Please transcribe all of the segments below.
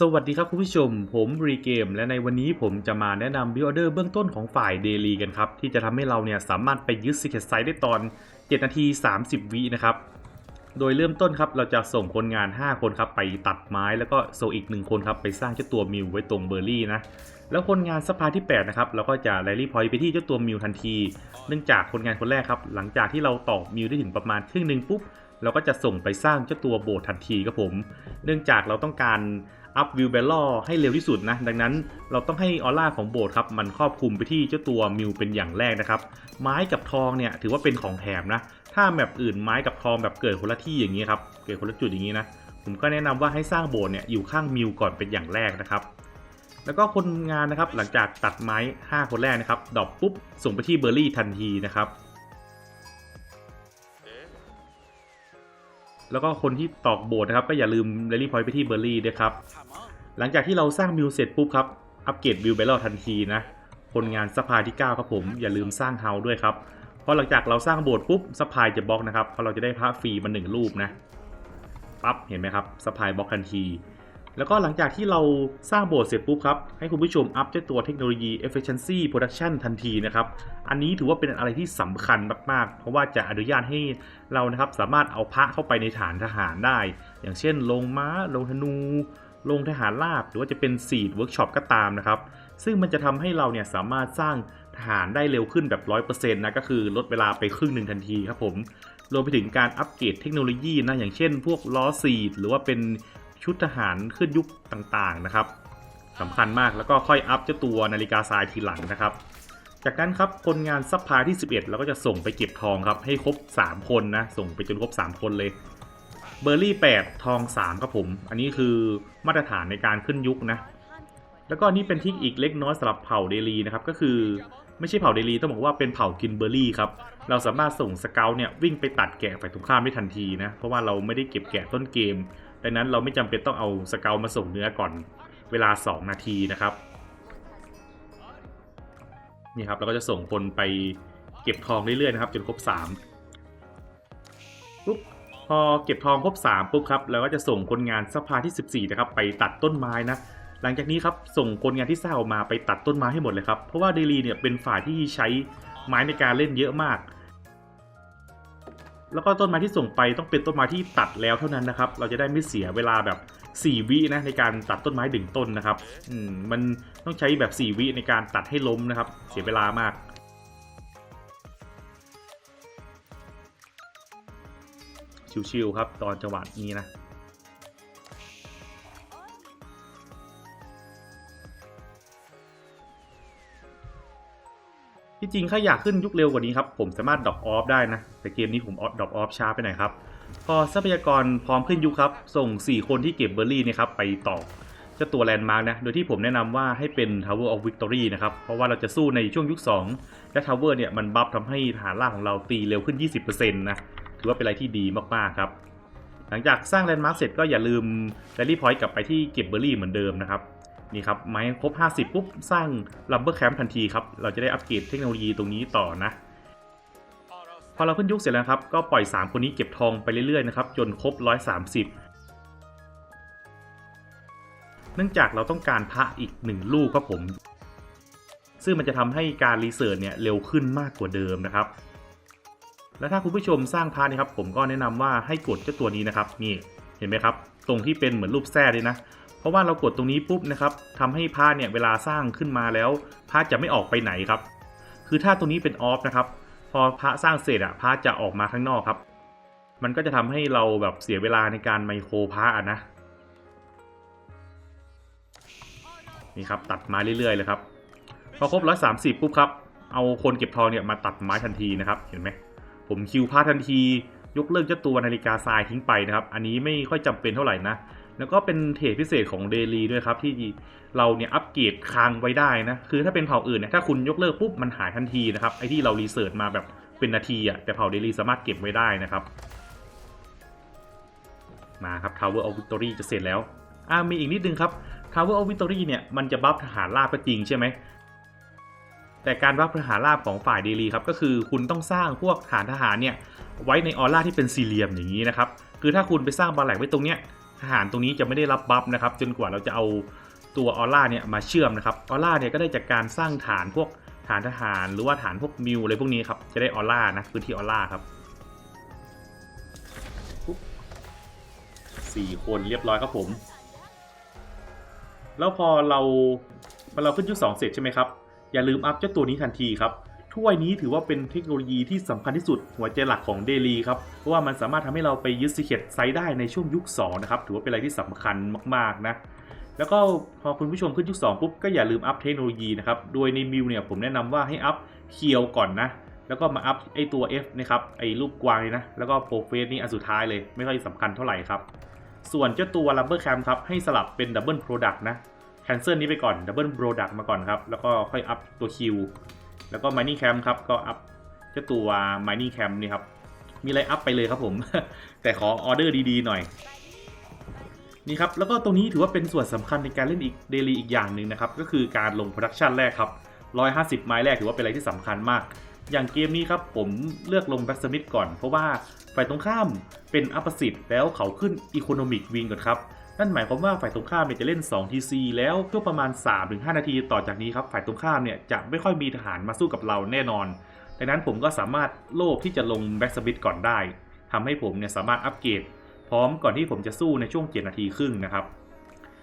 สวัสดีครับคุณผู้ชม ผมรีเกม และในวันนี้ผมจะมาแนะนำบิออเดอร์เบื้องต้นของฝ่ายเดลีกันครับ ที่จะทำให้เราเนี่ยสามารถไปยึด Secret Site ได้ตอน 7 นาที 30 วินะครับ โดยเริ่มต้นครับ เราจะส่งคนงาน 5 คนครับ ไปตัดไม้แล้วก็ส่งอีก 1 คนครับ ไปสร้างเจ้าตัวมิวไว้ตรงเบอร์รี่นะ แล้วคนงานสภาที่ 8 นะครับ เราก็จะไลลี่พอยต์ไปที่เจ้าตัวมิวทันที เนื่องจากคนงานคนแรกครับหลังจากที่เราตอกมิวได้ถึงประมาณครึ่งหนึ่งปุ๊บเราก็จะส่งไปสร้างเจ้าตัวโบสถ์ทันทีครับผม เนื่องจากเราต้องการ อัพวิวเบลล่อให้เร็วที่สุดนะ ดังนั้นเราต้องให้ออร่าของโบสถ์ครับ มันครอบคลุมไปที่เจ้าตัวมิวเป็นอย่างแรกนะครับ ไม้กับทองเนี่ยถือว่าเป็นของแถมนะ ถ้าแบบอื่นไม้กับทองแบบเกิดคนละที่อย่างนี้ครับ เกิดคนละจุดอย่างนี้นะ ผมก็แนะนำว่าให้สร้างโบสถ์เนี่ยอยู่ข้างมิวก่อนเป็นอย่างแรกนะครับ แล้วก็คนงานนะครับหลังจากตัดไม้ 5 คนแรกนะครับดรอปปุ๊บส่งไปที่เบอร์รี่ทันทีนะครับ แล้วก็คนที่ตอกโบสถ์นะครับก็อย่าลืมเรลลี่พอยต์ไปที่เบอร์รี่ด้วยครับ หลังจากที่เราสร้างมิวเสร็จปุ๊บครับ อัปเกรดวิวเบลล์ทันทีนะคนงานสปายที่ 9 ครับผมอย่าลืมสร้างเฮาด้วยครับเพราะหลังจากเราสร้างโบสถ์ปุ๊บสปายจะบล็อกนะครับเพราะเราจะได้พระฟรีมาหนึ่งรูปนะปั๊บเห็นไหมครับสปายบล็อกทันที แล้วก็หลังจากที่เราสร้างโบสถ์เสร็จปุ๊บครับ ให้คุณผู้ชมอัพเจ้าตัวเทคโนโลยี efficiency production ทันทีนะครับ อันนี้ถือว่าเป็นอะไรที่สำคัญมาก ๆ เพราะว่าจะอนุญาตให้เรานะครับสามารถเอาพระเข้าไปในฐานทหารได้ อย่างเช่น ลงม้า ลงธนู ลงทหารราบ หรือว่าจะเป็นซีดเวิร์กช็อปก็ตามนะครับ ซึ่งมันจะทำให้เราเนี่ยสามารถสร้างทหารได้เร็วขึ้นแบบ100%นะ ก็คือลดเวลาไปครึ่งหนึ่งทันทีครับผม รวมไปถึงการอัปเกรดเทคโนโลยีนะ อย่างเช่น พวกล้อซีดหรือว่าเป็น ชุดทหารขึ้นยุคต่างๆนะครับสำคัญมากแล้วก็ค่อยอัพเจ้าตัวนาฬิกาทรายทีหลังนะครับ จากนั้นครับคนงานซัพพลายที่ 11เราก็จะส่งไปเก็บทองครับให้ครบ 3 คนนะส่งไปจนครบ 3 คนเลยเบอร์รี่ 8 ทอง 3 ครับผม อันนี้คือมาตรฐานในการขึ้นยุคนะ แล้วก็นี่เป็นทิกอีกเล็กน้อยสำหรับเผ่าเดลีนะครับ ก็คือไม่ใช่เผ่าเดลีต้องบอกว่าเป็นเผ่ากินเบอร์รี่ครับ เราสามารถส่งสเกลเนี่ยวิ่งไปตัดแกะฝ่ายตรงข้ามได้ทันทีนะ เพราะว่าเราไม่ได้เก็บแกะต้นเกม ดังนั้นเราไม่จำเป็นต้องเอาสเกลมาส่งเนื้อก่อนเวลา 2 นาทีนะครับนี่ครับเราก็จะส่งคนไปเก็บทองเรื่อยๆนะครับจนครบ3ปุ๊บพอเก็บทองครบ3ปุ๊บครับเราก็จะส่งคนงานสภาที่ 14นะครับไปตัดต้นไม้นะหลังจากนี้ครับส่งคนงานที่สร้างออกมาไปตัดต้นไม้ให้หมดเลยครับเพราะว่าเดลีเนี่ยเป็นฝ่ายที่ใช้ไม้ในการเล่นเยอะมาก แล้วก็ต้นไม้ที่ส่งไปต้องเป็นต้นไม้ที่ตัดแล้วเท่านั้นนะครับ เราจะได้ไม่เสียเวลาแบบ 4 วินะในการตัดต้นไม้ดึงต้นนะครับอืมมันต้องใช้แบบ 4 วิในการตัดให้ล้มนะครับ เสียเวลามากชิวๆครับ ตอนจังหวะนี้นะ ที่จริงถ้าอยากขึ้นยุคเร็วกว่านี้ครับ ผมสามารถดรอปออฟได้นะ แต่เกมนี้ผมดรอปออฟช้าไปหน่อยครับ พอทรัพยากรพร้อมขึ้นยุคครับ ส่ง 4 คนที่เก็บเบอร์รี่นะครับไปต่อเจ้าตัวแลนด์มาร์กนะ โดยที่ผมแนะนำว่าให้เป็น Tower of Victory นะครับ เพราะว่าเราจะสู้ในช่วงยุค 2 และ Tower เนี่ยมันบัฟทำให้ฐานล่างของเราตีเร็วขึ้น 20%นะถือว่าเป็นอะไรที่ดีมากๆครับ หลังจากสร้างแลนด์มาร์กเสร็จก็อย่าลืม Rally Point กลับไปที่เก็บเบอร์รี่เหมือนเดิมนะครับ นี่ครับไม้ครบ 50 ปุ๊บ สร้าง Lumber Camp ทันทีครับ เราจะได้อัปเกรดเทคโนโลยีตรงนี้ต่อนะ พอเราขึ้นยุคเสร็จแล้วครับ ก็ปล่อย 3 คนนี้เก็บทองไปเรื่อยๆนะครับ จนครบ 130 เนื่องจากเราต้องการพระอีก 1 ลูกครับผม ซึ่งมันจะทำให้การรีเสิร์ชเนี่ยเร็วขึ้นมากกว่าเดิมนะครับ และถ้าคุณผู้ชมสร้างพระนี่ครับ ผมก็แนะนำว่าให้กดเจ้าตัวนี้นะครับ นี่ เห็นไหมครับ ตรงที่เป็นเหมือนรูปแท้เลยนะ เพราะว่าเรากดตรงนี้ปุ๊บนะครับทำให้พระเนี่ยเวลาสร้างขึ้นมาแล้วพระจะไม่ออกไปไหนครับ คือถ้าตรงนี้เป็นออฟนะครับ พอพระสร้างเสร็จอะพระจะออกมาข้างนอกครับ มันก็จะทำให้เราแบบเสียเวลาในการไมโครพระอะนะนี่ครับตัดไม้เรื่อยๆเลยครับพอครบ130ปุ๊บครับเอาคนเก็บทองเนี่ยมาตัดไม้ทันทีนะครับเห็นไหมผมคิวพระทันที ยกเลิกเจ้าตัวนาฬิกาทรายทิ้งไปนะครับ อันนี้ไม่ค่อยจำเป็นเท่าไหร่นะ แล้วก็เป็นเทรดพิเศษของเดลีด้วยครับ ที่เราเนี่ยอัปเกรดค้างไว้ได้นะ คือถ้าเป็นเผ่าอื่นเนี่ยถ้าคุณยกเลิกปุ๊บมันหายทันทีนะครับไอที่เรารีเสิร์ชมาแบบเป็นนาทีอะแต่เผ่าเดลีสามารถเก็บไว้ได้นะครับ มาครับ Tower of Victory จะเสร็จแล้วอ่ามีอีกนิดนึงครับ Tower of Victory เนี่ยมันจะบัฟทหารราบก็จริงใช่ไหมแต่การบัฟทหารราบของฝ่ายเดลีครับก็คือคุณต้องสร้างพวกฐานทหารเนี่ยไว้ในออร่าที่เป็นสี่เหลี่ยมอย่างนี้นะครับคือถ้าคุณไปสร้างบาแหลกไว้ตรงเนี้ย ทหารตรงนี้จะไม่ได้รับบัฟนะครับ จนกว่าเราจะเอาตัวออร่าเนี่ยมาเชื่อมนะครับออร่าเนี่ยก็ได้จากการสร้างฐานพวกฐานทหาร หรือว่าฐานพวกมิวอะไรพวกนี้ครับจะได้ออร่านะพื้นที่ออร่าครับปุ๊บสี่คนเรียบร้อยครับผม แล้วพอเราพอเราขึ้นยุคสองเสร็จใช่ไหมครับ อย่าลืมอัพเจ้าตัวนี้ทันทีครับ ถ้วยนี้ถือว่าเป็นเทคโนโลยีที่สำคัญที่สุดหัวใจหลักของเดลีครับ เพราะว่ามันสามารถทำให้เราไปยึดซีเคตไซด์ได้ในช่วงยุค 2 นะครับ ถือว่าเป็นอะไรที่สำคัญมากๆนะ แล้วก็พอคุณผู้ชมขึ้นยุค 2 ปุ๊บ ก็อย่าลืมอัพเทคโนโลยีนะครับ โดยในมิวเนี่ยผมแนะนำว่าให้อัพเคียวก่อนนะ แล้วก็มาอัพไอตัว F นะครับไอรูปกวางนี่นะ แล้วก็โปรเฟสนี่อันสุดท้ายเลยไม่ค่อยสำคัญเท่าไหร่ครับส่วนเจ้าตัว Rubber Cam คมครับให้สลับเป็น Double Product นะแคนเซิลนี้ไปก่อน Double Product มาก่อนครับแล้วก็ค่อยอัพตัว Q แล้วก็ Mining Cam ครับ ก็อัพเจ้าตัว Mining Cam นี่ครับ มีอะไรอัพไปเลยครับผม แต่ขอออเดอร์ดีๆหน่อย นี่ครับ แล้วก็ตรงนี้ถือว่าเป็นส่วนสำคัญในการเล่นอีกเดลีอีกอย่างหนึ่งนะครับ ก็คือการลงโปรดักชันแรกครับ 150 ไม้แรกถือว่าเป็นอะไรที่สำคัญมาก อย่างเกมนี้ครับผมเลือกลงแบ็กสมิธก่อน เพราะว่าฝ่ายตรงข้ามเป็นอัปสิตแล้วเขาขึ้นอีโคโนมิกวิงก่อนครับ นั่นหมายความว่าฝ่ายตรงข้ามเนี่ยจะเล่น 2 TC แล้วช่วงประมาณ 3-5 นาทีต่อจากนี้ครับฝ่ายตรงข้ามเนี่ยจะไม่ค่อยมีทหารมาสู้กับเราแน่นอน ดังนั้นผมก็สามารถโลภที่จะลงแบ็กสมิธก่อนได้ทำให้ผมเนี่ยสามารถอัปเกรดพร้อมก่อนที่ผมจะสู้ในช่วง 7 นาทีครึ่งนะครับ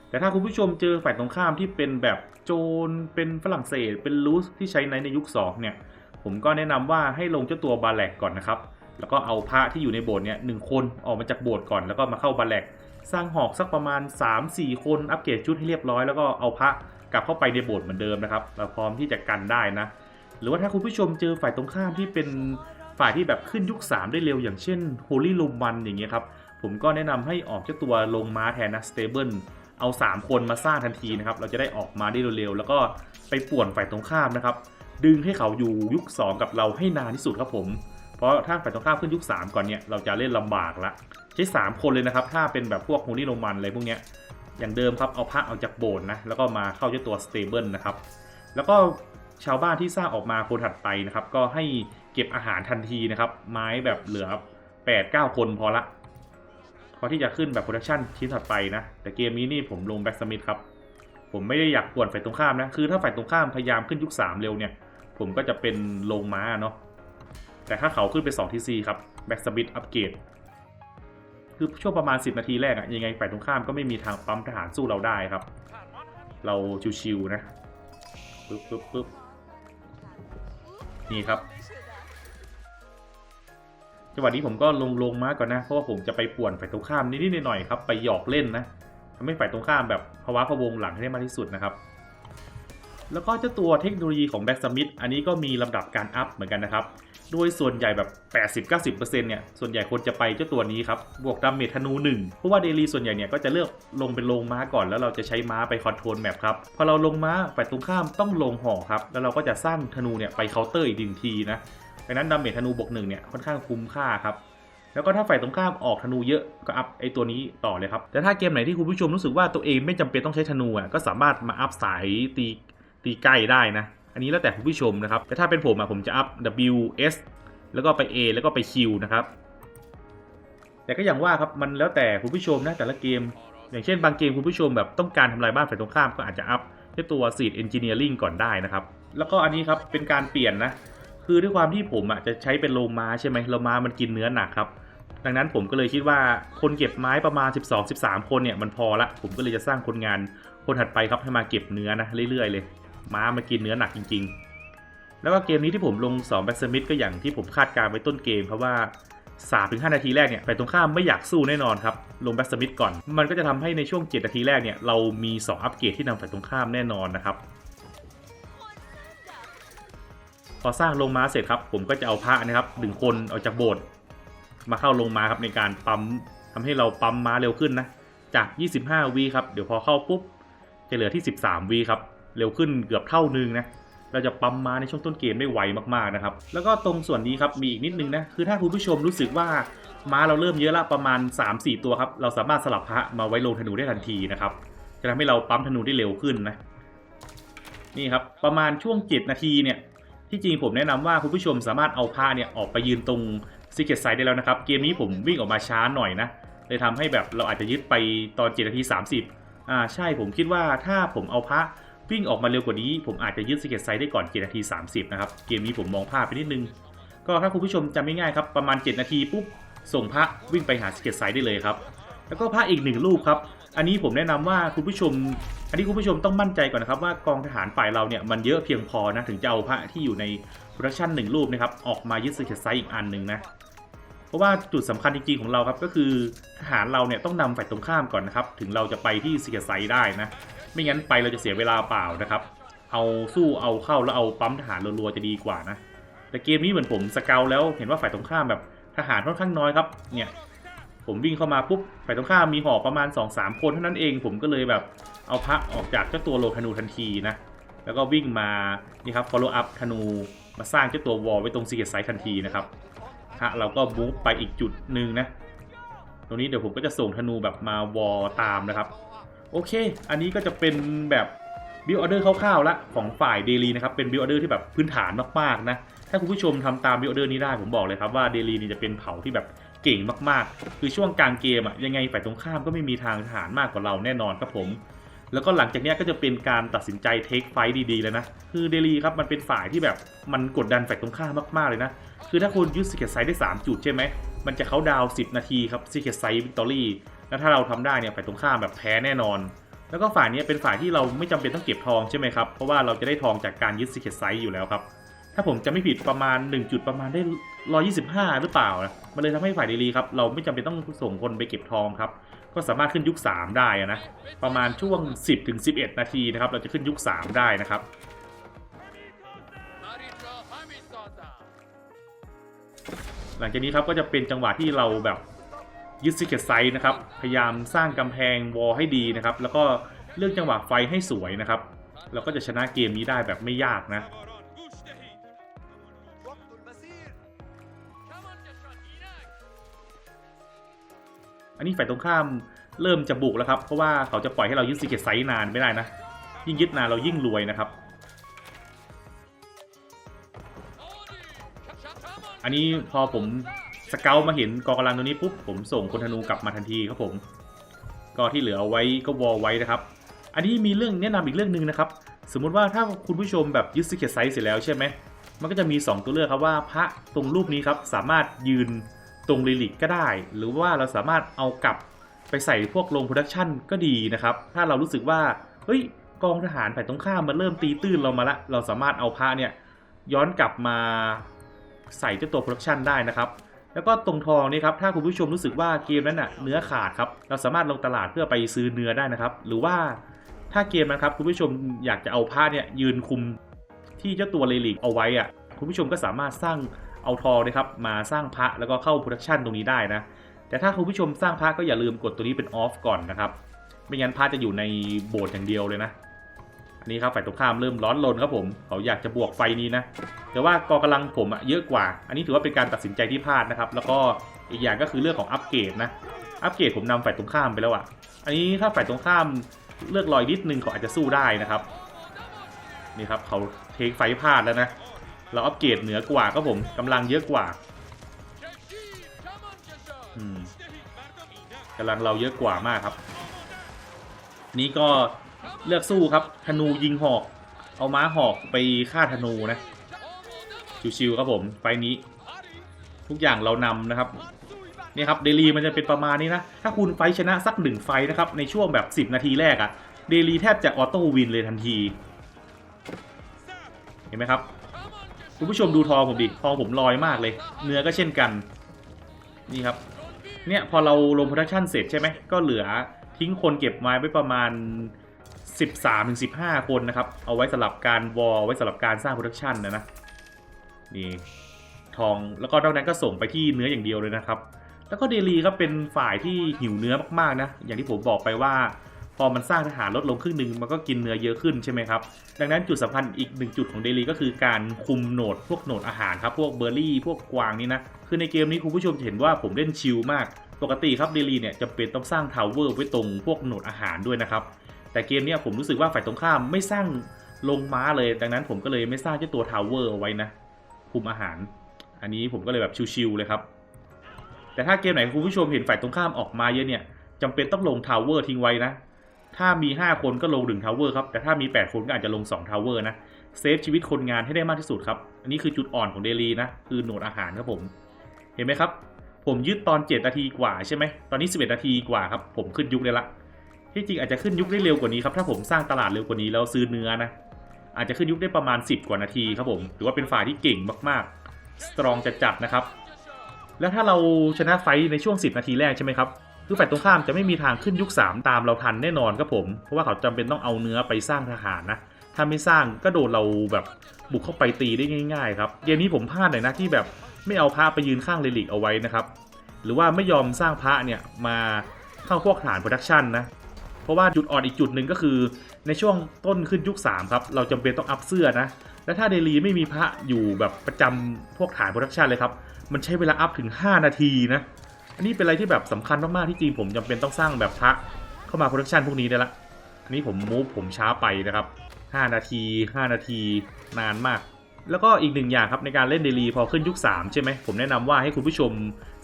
แต่ถ้าคุณผู้ชมเจอฝ่ายตรงข้ามที่เป็นแบบโจรเป็นฝรั่งเศส เป็นลูสที่ใช้ในในยุค 2 เนี่ย ผมก็แนะนำว่าให้ลงเจ้าตัวบาแลกก่อนนะครับ แล้วก็เอาพระที่อยู่ในโบสถ์เนี่ยหนึ่งคนออกมาจากโบสถ์ก่อนแล้วก็มาเข้าบาแลก สร้างหอกสักประมาณ 3-4 คนอัปเกรดชุดให้เรียบร้อยแล้วก็เอาพระกลับเข้าไปในโบสถ์เหมือนเดิมนะครับเราพร้อมที่จะกันได้นะ หรือว่าถ้าคุณผู้ชมเจอฝ่ายตรงข้ามที่เป็นฝ่ายที่แบบขึ้นยุค 3 ได้เร็วอย่างเช่น Holy l o m a n อย่างเงี้ยครับ ผมก็แนะนำให้ออกเจ้าตัวลงม้าแทนนะ Stable เอา 3 คนมาสร้างทันทีนะครับ เราจะได้ออกมาได้เร็วๆ แล้วก็ไปป่วนฝ่ายตรงข้ามนะครับ ดึงให้เขาอยู่ยุค 2 กับเราให้นานที่สุดครับผม เพราะถ้าฝ่ายตรงข้ามขึ้นยุค 3 ก่อนเนี่ยเราจะเล่นลำบากละ ใช้ 3 คนเลยนะครับ ถ้าเป็นแบบพวก Holy l o m a n อะไรพวกเนี้ยอย่างเดิมครับเอาพระเอาจากโบสถ์นะแล้วก็มาเข้าเจ้าตัว Stable นะครับแล้วก็ชาวบ้านที่สร้างออกมาคนถัดไปนะครับ ก็ให้เก็บอาหารทันทีนะครับ ไม้แบบเหลือ8-9คนพอละพอที่จะขึ้นแบบโปรดักชันชิ้นถัดไปนะ แต่เกมนี้นี่ผมลงแบ็กสมิธครับ ผมไม่ได้อยากปวนฝ่ายตรงข้ามนะ คือถ้าฝ่ายตรงข้ามพยายามขึ้นยุค3เร็วเนี่ย ผมก็จะเป็นลงม้าเนาะแต่ถ้าเขาขึ้นไป2ทีซีครับแบ็กสมิธอัปเกรด คือช่วงประมาณ 10 นาทีแรกอะยังไงฝ่ายตรงข้ามก็ไม่มีทางปั๊มทหารสู้เราได้ครับ เราชิวๆนะปึ๊บปึ๊บปึ๊บนี่ครับจังหวะนี้ผมก็ลงลงมาก่อนนะเพราะว่าผมจะไปป่วนฝ่ายตรงข้ามนิดๆหน่อยๆครับไปหยอกเล่นนะทำให้ฝ่ายตรงข้ามแบบภาวะพะวงหลังให้ได้มากที่สุดนะครับ แล้วก็เจ้าตัวเทคโนโลยีของแบ็กสมิธอันนี้ก็มีลำดับการอัพเหมือนกันนะครับ โดยส่วนใหญ่แบบ 80-90%เนี่ยส่วนใหญ่คนจะไปเจ้าตัวนี้ครับ บวกดาเมจธนู 1 เพราะว่าเดลีส่วนใหญ่เนี่ยก็จะเลือกลงเป็นลงม้าก่อน แล้วเราจะใช้ม้าไปคอนโทรลแมปครับ พอเราลงม้าฝ่ายตรงข้ามต้องลงหอกครับ แล้วเราก็จะสร้างธนูเนี่ยไปเคาน์เตอร์อีกหนึ่งทีนะดังนั้นดาเมจธนูบวกหนึ่งเนี่ยค่อนข้างคุ้มค่าครับแล้วก็ถ้าฝ่ายตรงข้ามออกธนูเยอะก็อัพไอตัวนี้ต่อเลยครับ แต่ถ้าเกมไหนที่คุณผู้ชมรู้สึกว่าตัวเองไม่จำเป็นต้องใช้ธนูอะก็สามารถมาอัพสายตี ตีใกล้ได้นะ อันนี้แล้วแต่คุณผู้ชมนะครับ แต่ถ้าเป็นผมอะผมจะอัพ W S แล้วก็ไป A แล้วก็ไป Q นะครับ แต่ก็อย่างว่าครับมันแล้วแต่คุณผู้ชมนะแต่ละเกม อย่างเช่นบางเกมคุณผู้ชมแบบต้องการทำลายบ้านฝ่ายตรงข้ามก็อาจจะอัพที่ตัว Seed Engineering ก่อนได้นะครับ แล้วก็อันนี้ครับเป็นการเปลี่ยนนะคือด้วยความที่ผมอะจะใช้เป็นโลมาใช่ไหมโลมามันกินเนื้อหนักครับ ดังนั้นผมก็เลยคิดว่าคนเก็บไม้ประมาณ 12-13 คนเนี่ยมันพอละ ผมก็เลยจะสร้างคนงานคนถัดไปครับให้มาเก็บเนื้อนะเรื่อยๆเลย ม้ามากินเนื้อหนักจริง ๆ แล้วก็เกมนี้ที่ผมลง2แบ็กสมิธก็อย่างที่ผมคาดการไว้ต้นเกมครับว่า3-5นาทีแรกเนี่ยไปตรงข้ามไม่อยากสู้แน่นอนครับ ลงแบ็กสมิธก่อน มันก็จะทำให้ในช่วง 7 นาทีแรกเนี่ยเรามี 2 อัปเกรดที่นำฝ่ายตรงข้ามแน่นอนนะครับ พอสร้างลงม้าเสร็จครับ ผมก็จะเอาพระนะครับหนึ่งคนออกจากโบสถ์มาเข้าลงม้าครับในการปั๊มทำให้เราปั๊มม้าเร็วขึ้นนะ จาก 25วีครับ เดี๋ยวพอเข้าปุ๊บจะเหลือที่ 13วีครับ เร็วขึ้นเกือบเท่านึงนะเราจะปั๊มมาในช่วงต้นเกมได้ไวมากๆนะครับ แล้วก็ตรงส่วนนี้ครับมีอีกนิดนึงนะ คือถ้าคุณผู้ชมรู้สึกว่าม้าเราเริ่มเยอะละประมาณ 3-4 ตัวครับ เราสามารถสลับพระมาไว้ลงธนูได้ทันทีนะครับ จะทำให้เราปั๊มธนูได้เร็วขึ้นนะ นี่ครับ ประมาณช่วง 7 นาทีเนี่ย ที่จริงผมแนะนำว่าคุณผู้ชมสามารถเอาผ้าเนี่ยออกไปยืนตรง Secret Side ได้แล้วนะครับ เกมนี้ผมวิ่งออกมาช้าหน่อยนะ เลยทำให้แบบเราอาจจะยึดไปตอน7นาที30อ่าใช่ผมคิดว่าถ้าผมเอาพระ วิ่งออกมาเร็วกว่านี้ ผมอาจจะยึดสเก็ตไซด์ได้ก่อน7นาที 30 นะครับ เกมนี้ผมมองพลาดไปนิดนึง ก็ถ้าคุณผู้ชมจำไม่ง่ายครับ ประมาณ 7 นาทีปุ๊บ ส่งพระวิ่งไปหาสเก็ตไซด์ได้เลยครับ แล้วก็พระอีกหนึ่งรูปครับ อันนี้ผมแนะนำว่าคุณผู้ชม อันนี้คุณผู้ชมต้องมั่นใจก่อนนะครับว่ากองทหารฝ่ายเราเนี่ยมันเยอะเพียงพอนะถึงจะเอาพระที่อยู่ในโปรดักชันหนึ่งรูปนะครับออกมายึดสเก็ตไซด์อีกอันหนึ่งนะเพราะว่าจุดสำคัญจริงๆของเราครับก็คือทหารเราเนี่ยต้องนำฝ่ายตรงข้ามก่อนนะครับ ถึงเราจะไปที่สเก็ตไซด์ได้นะ ไม่งั้นไปเราจะเสียเวลาเปล่านะครับ เอาสู้เอาเข้าแล้วเอาปั๊มทหารรัวๆจะดีกว่านะ แต่เกมนี้เหมือนผมสเกลแล้วเห็นว่าฝ่ายตรงข้ามแบบทหารค่อนข้างน้อยครับ เนี่ย ผมวิ่งเข้ามาปุ๊บฝ่ายตรงข้ามมีหอประมาณ 2-3 คนเท่านั้นเอง ผมก็เลยแบบเอาพระออกจากเจ้าตัวโลธนูทันทีนะ แล้วก็วิ่งมา นี่ครับ follow up ธนูมาสร้างเจ้าตัววอลไว้ตรงซีเกตไซต์ทันทีนะครับฮะเราก็บู๊ไปอีกจุดหนึ่งนะ ตรงนี้เดี๋ยวผมก็จะส่งธนูแบบมาวอลตามนะครับ โอเค อันนี้ก็จะเป็นแบบบิวออเดอร์คร่าวๆละของฝ่ายเดลีนะครับ เป็นบิวออเดอร์ที่แบบพื้นฐานมากๆนะ ถ้าคุณผู้ชมทำตามบิวออเดอร์นี้ได้ผมบอกเลยครับว่าเดลีนี่จะเป็นเผ่าที่แบบเก่งมากๆ คือช่วงกลางเกมอะยังไงฝ่ายตรงข้ามก็ไม่มีทางทหารมากกว่าเราแน่นอนครับผม แล้วก็หลังจากนี้ก็จะเป็นการตัดสินใจเทคไฟต์ดีๆแล้วนะ คือเดลีครับมันเป็นฝ่ายที่แบบมันกดดันฝ่ายตรงข้ามมากๆเลยนะ คือถ้าคุณยึดสเก็ตไซด์ได้ 3 จุดใช่ไหม มันจะเขาดาวน์10 นาทีครับสเก็ตไซด์วิกตอรี่ แล้วถ้าเราทำได้เนี่ยฝ่ายตรงข้ามแบบแพ้แน่นอน แล้วก็ฝ่ายนี้เป็นฝ่ายที่เราไม่จำเป็นต้องเก็บทองใช่ไหมครับ เพราะว่าเราจะได้ทองจากการยึดสเก็ตไซด์อยู่แล้วครับ ถ้าผมจะไม่ผิดประมาณ 1 จุดประมาณได้ 125 หรือเปล่านะมันเลยทำให้ฝ่ายเดลีครับเราไม่จำเป็นต้องส่งคนไปเก็บทองครับ ก็สามารถขึ้นยุค 3 ได้นะ ประมาณช่วง 10ถึง11 นาทีนะครับ เราจะขึ้นยุค 3 ได้นะครับหลังจากนี้ครับก็จะเป็นจังหวะที่เราแบบ ยึดซิกเก็ตไซต์นะครับ พยายามสร้างกำแพงวอลให้ดีนะครับ แล้วก็เลือกจังหวะไฟให้สวยนะครับ เราก็จะชนะเกมนี้ได้แบบไม่ยากนะ อันนี้ฝ่ายตรงข้ามเริ่มจะบุกแล้วครับ เพราะว่าเขาจะปล่อยให้เรายึดซิกเก็ตไซต์นานไม่ได้นะ ยิ่งยึดนานเรายิ่งรวยนะครับ อันนี้พอผม สเกลมาเห็นกองกำลังตัวนี้ปุ๊บผมส่งคนธนูกลับมาทันทีครับผม ก็ที่เหลือไว้ก็วอลไว้นะครับ อันนี้มีเรื่องแนะนำอีกเรื่องหนึ่งนะครับ สมมุติว่าถ้าคุณผู้ชมแบบยึดซิเก็ตไซส์เสร็จแล้วใช่ไหมมันก็จะมี 2 ตัวเลือกครับว่าพระตรงรูปนี้ครับสามารถยืนตรงลิลิกก็ได้ หรือว่าเราสามารถเอากลับไปใส่พวกลงโปรดักชันก็ดีนะครับ ถ้าเรารู้สึกว่าเฮ้ยกองทหารฝ่ายตรงข้ามมันเริ่มตีตื้นเรามาละ เราสามารถเอาพระเนี่ยย้อนกลับมาใส่เจ้าตัวโปรดักชันได้นะครับ แล้วก็ตรงทองนี่ครับถ้าคุณผู้ชมรู้สึกว่าเกมนั้นน่ะเนื้อขาดครับเราสามารถลงตลาดเพื่อไปซื้อเนื้อได้นะครับ หรือว่าถ้าเกมนะครับคุณผู้ชมอยากจะเอาผ้าเนี่ยยืนคุมที่เจ้าตัวเลลิกเอาไว้อะคุณผู้ชมก็สามารถสร้างเอาทองนะครับมาสร้างพระแล้วก็เข้าโปรดักชันตรงนี้ได้นะแต่ถ้าคุณผู้ชมสร้างพระก็อย่าลืมกดตัวนี้เป็นออฟก่อนนะครับไม่งั้นพระจะอยู่ในโบสถ์อย่างเดียวเลยนะ อันนี้ครับฝ่ายตรงข้ามเริ่มร้อนรนครับผม เขาอยากจะบวกไฟนี้นะ แต่ว่ากองกำลังผมอะเยอะกว่า อันนี้ถือว่าเป็นการตัดสินใจที่พลาดนะครับ แล้วก็อีกอย่างก็คือเรื่องของอัปเกรดนะ อัปเกรดผมนำฝ่ายตรงข้ามไปแล้วอะอันนี้ถ้าฝ่ายตรงข้ามเลือกลอยนิดนึงเขาอาจจะสู้ได้นะครับ นี่ครับเขาเทคไฟพลาดแล้วนะ เราอัปเกรดเหนือกว่าครับผมกำลังเยอะกว่าอืมกำลังเราเยอะกว่ามากครับ นี่ก็ เลือกสู้ครับธนูยิงหอก เอาม้าหอกไปฆ่าธนูนะ ชิวๆครับผม ไฟนี้ ทุกอย่างเรานำนะครับนี่ครับเดลีมันจะเป็นประมาณนี้นะ ถ้าคุณไฟชนะสักหนึ่งไฟนะครับ ในช่วงแบบ 10 นาทีแรกอะเดลีแทบจะออโต้วินเลยทันที เห็นไหมครับ คุณผู้ชมดูทองผมดิ ทองผมลอยมากเลย เนื้อก็เช่นกัน นี่ครับ เนี่ยพอเราลงโปรดักชันเสร็จใช่ไหม ก็เหลือทิ้งคนเก็บไว้ไว้ประมาณ 13-15 คนนะครับ เอาไว้สำหรับการวอลไว้สำหรับการสร้างโปรดักชันนะนะ นี่ทองแล้วก็นอกนั้นก็ส่งไปที่เนื้ออย่างเดียวเลยนะครับ แล้วก็เดลีครับเป็นฝ่ายที่หิวเนื้อมากๆนะ อย่างที่ผมบอกไปว่า พอมันสร้างทหารลดลงครึ่งหนึ่งมันก็กินเนื้อเยอะขึ้นใช่ไหมครับ ดังนั้นจุดสำคัญอีกหนึ่งจุดของเดลีก็คือการคุมโหนดพวกโหนดอาหารครับ พวกเบอร์รี่ พวกกวางนี่นะ คือในเกมนี้คุณผู้ชมจะเห็นว่าผมเล่นชิลมาก ปกติครับเดลีเนี่ยจะเป็นต้องสร้างทาวเวอร์ไว้ตรงพวกโหนดอาหารด้วยนะครับ แต่เกมเนี้ยผมรู้สึกว่าฝ่ายตรงข้ามไม่สร้างลงม้าเลย ดังนั้นผมก็เลยไม่สร้างเจ้าตัวทาวเวอร์เอาไว้นะ คุมอาหาร อันนี้ผมก็เลยแบบชิวๆเลยครับ แต่ถ้าเกมไหนคุณผู้ชมเห็นฝ่ายตรงข้ามออกมาเยอะเนี่ยจำเป็นต้องลงทาวเวอร์ทิ้งไว้นะ ถ้ามี 5 คนก็ลง1ทาวเวอร์ครับ แต่ถ้ามี 8 คนก็อาจจะลง2ทาวเวอร์นะ เซฟชีวิตคนงานให้ได้มากที่สุดครับ อันนี้คือจุดอ่อนของเดลีนะ คือโหนดอาหารครับผม เห็นไหมครับ ผมยึดตอน 7 นาทีกว่าใช่ไหม ตอนนี้ 11 นาทีกว่าครับ ผมขึ้นยุคได้ละ ที่จริงอาจจะขึ้นยุคได้เร็วกว่านี้ครับถ้าผมสร้างตลาดเร็วกว่านี้แล้วซื้อเนื้อนะอาจจะขึ้นยุคได้ประมาณ 10 กว่านาทีครับผมถือว่าเป็นฝ่ายที่เก่งมากๆสตรองจัดๆนะครับ แล้วถ้าเราชนะไฟในช่วง 10 นาทีแรกใช่ไหมครับคือฝ่ายตรงข้ามจะไม่มีทางขึ้นยุค 3 ตามเราทันแน่นอนครับผม เพราะว่าเขาจำเป็นต้องเอาเนื้อไปสร้างทหารนะ ถ้าไม่สร้างก็โดนเราแบบบุกเข้าไปตีได้ง่าย ๆ ครับ เกมนี้ผมพลาดหน่อยนะที่แบบไม่เอาพระไปยืนข้างเรลิกเอาไว้นะครับ หรือว่าไม่ยอมสร้างพระเนี่ยมาเข้าพวกฐานโปรดักชันนะ เพราะว่าจุดอ่อนอีกจุดหนึ่งก็คือ ในช่วงต้นขึ้นยุค3ครับเราจำเป็นต้องอัพเสื้อนะ และถ้าเดลีไม่มีพระอยู่แบบประจำพวกฐานโปรดักชันเลยครับ มันใช้เวลาอัพถึง 5 นาทีนะ อันนี้เป็นอะไรที่แบบสำคัญมากๆที่จริงผมจำเป็นต้องสร้างแบบพระเข้ามาโปรดักชันพวกนี้ได้ละ อันนี้ผมมูฟผมช้าไปนะครับ 5 นาที 5 นาทีนานมาก แล้วก็อีกหนึ่งอย่างครับในการเล่นเดลีพอขึ้นยุค 3 ใช่ไหมผมแนะนำว่าให้คุณผู้ชม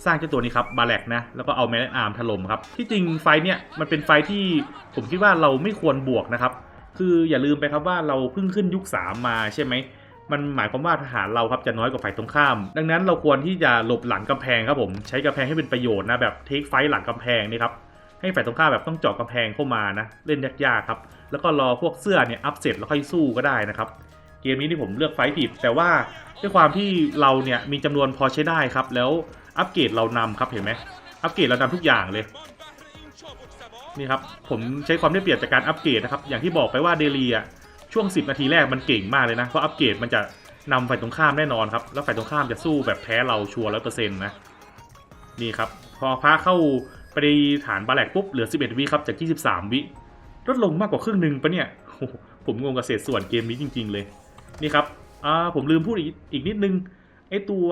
สร้างเจ้าตัวนี้ครับบาแลกนะ แล้วก็เอาแมนอาร์มถล่มครับ ที่จริงไฟเนี่ยมันเป็นไฟที่ผมคิดว่าเราไม่ควรบวกนะครับ คืออย่าลืมไปครับว่าเราเพิ่งขึ้นยุค 3 มาใช่ไหมมันหมายความว่าทหารเราครับจะน้อยกว่าฝ่ายตรงข้าม ดังนั้นเราควรที่จะหลบหลังกำแพงครับผมใช้กำแพงให้เป็นประโยชน์นะแบบเทคไฟหลังกำแพงนี่ครับให้ฝ่ายตรงข้ามแบบต้องเจาะกำแพงเข้ามานะเล่นยากๆครับแล้วก็รอพวกเสื้อเนี่ยอัพเสร็จแล้วค่อยสู้ก็ได้นะครับ เกมนี้ที่ผมเลือกไฟท์ผิดแต่ว่าด้วยความที่เราเนี่ยมีจำนวนพอใช้ได้ครับ แล้วอัปเกรดเรานำครับเห็นไหมอัปเกรดเรานำทุกอย่างเลยนี่ครับผมใช้ความได้เปรียบจากการอัปเกรดนะครับอย่างที่บอกไปว่าเดลีอะช่วง 10 นาทีแรกมันเก่งมากเลยนะเพราะอัปเกรดมันจะนำฝ่ายตรงข้ามแน่นอนครับแล้วฝ่ายตรงข้ามจะสู้แบบแพ้เราชัวร์ร้อยเปอร์เซ็นต์นะนี่ครับพอพาเข้าไปในฐานบาแลกปุ๊บเหลือ 11 วิครับจาก 23 วิลดลงมากกว่าครึ่งหนึ่งปะเนี่ยผมงงกับเศษส่วนเกมนี้จริง ๆ เลย นี่ครับอ่าผมลืมพูดอีกอีกนิดนึงไอตัว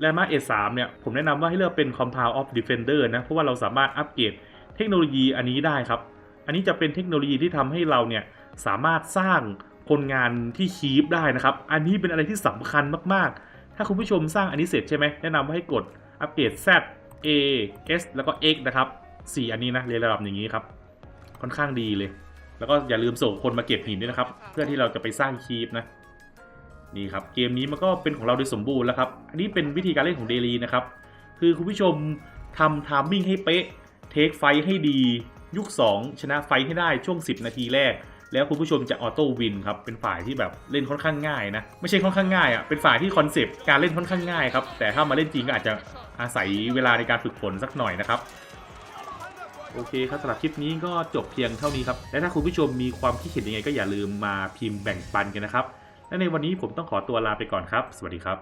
แรมาเอสามเนี่ย ผมแนะนำว่าให้เลือกเป็น Compound of Defender นะ เพราะว่าเราสามารถอัปเกรดเทคโนโลยีอันนี้ได้ครับ อันนี้จะเป็นเทคโนโลยีที่ทำให้เราเนี่ย สามารถสร้างคนงานที่คีปได้นะครับ อันนี้เป็นอะไรที่สำคัญมากๆ ถ้าคุณผู้ชมสร้างอันนี้เสร็จใช่ไหมแนะนำว่าให้กดอัปเกรด Z A S แล้วก็ X นะครับ 4 อันนี้นะเรียงระดับอย่างนี้ครับ ค่อนข้างดีเลย แล้วก็อย่าลืมส่งคนมาเก็บหินด้วยนะครับ เพื่อที่เราจะไปสร้างคีปนะ นี่ครับเกมนี้มันก็เป็นของเราโดยสมบูรณ์แล้วครับ อันนี้เป็นวิธีการเล่นของเดลีนะครับ คือคุณผู้ชมทำทามมิ่งให้เป๊ะ เทคไฟให้ดี ยุค 2 ชนะไฟให้ได้ช่วง 10 นาทีแรก แล้วคุณผู้ชมจะออโต้วินครับ เป็นฝ่ายที่แบบเล่นค่อนข้างง่ายนะ ไม่ใช่ค่อนข้างง่ายอะ เป็นฝ่ายที่คอนเซปต์การเล่นค่อนข้างง่ายครับ แต่ถ้ามาเล่นจริงก็อาจจะอาศัยเวลาในการฝึกฝนสักหน่อยนะครับโอเคครับสำหรับคลิปนี้ก็จบเพียงเท่านี้ครับ และถ้าคุณผู้ชมมีความคิดเห็นยังไงก็อย่าลืมมาพิมพ์แบ่งปันกันนะครับ และในวันนี้ผมต้องขอตัวลาไปก่อนครับ สวัสดีครับ